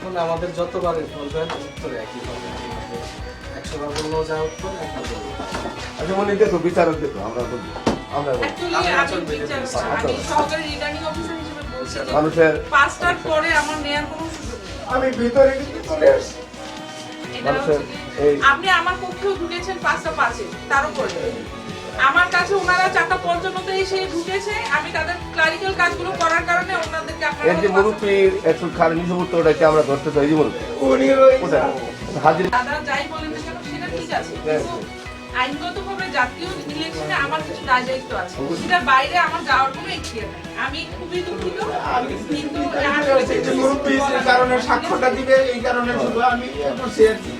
এখন আমাদের যতবারে বলবেন উত্তরে একই হবে। একশো বার বললেও যা উত্তর একবার বলব আচ্ছা মনে দেখো বিচারক দেখো আমরা বলব মানুষের পাঁচটার পরে কোনো আমি ভিতরে মানুষের আপনি আমার পক্ষেও ঢুকেছেন পাঁচটা পাঁচে তার উপরে। আমার কাছে ওনারা চারটা পঞ্চান্নতে এসে ঢুকেছে আমি তাদের ক্লারিক্যাল কাজগুলো করার কারণে এর যে মুরব্বীর একটু খারাপ নিচু করতে ওটাকে আমরা ধরতে চাই যে মুরব্বী হাজির। দাদা যাই বলেন সেটা ঠিক আছে আইনগতভাবে জাতীয় ইলেকশনে আমার কিছু দায় দায়িত্ব আছে। সেটার বাইরে আমার যাওয়ার কোনো ইচ্ছে নেই। আমি খুবই দুঃখিত কিন্তু আর কারণে সাক্ষ্যটা দিবে এই কারণে শুধু আমি একটু শেয়ার দিই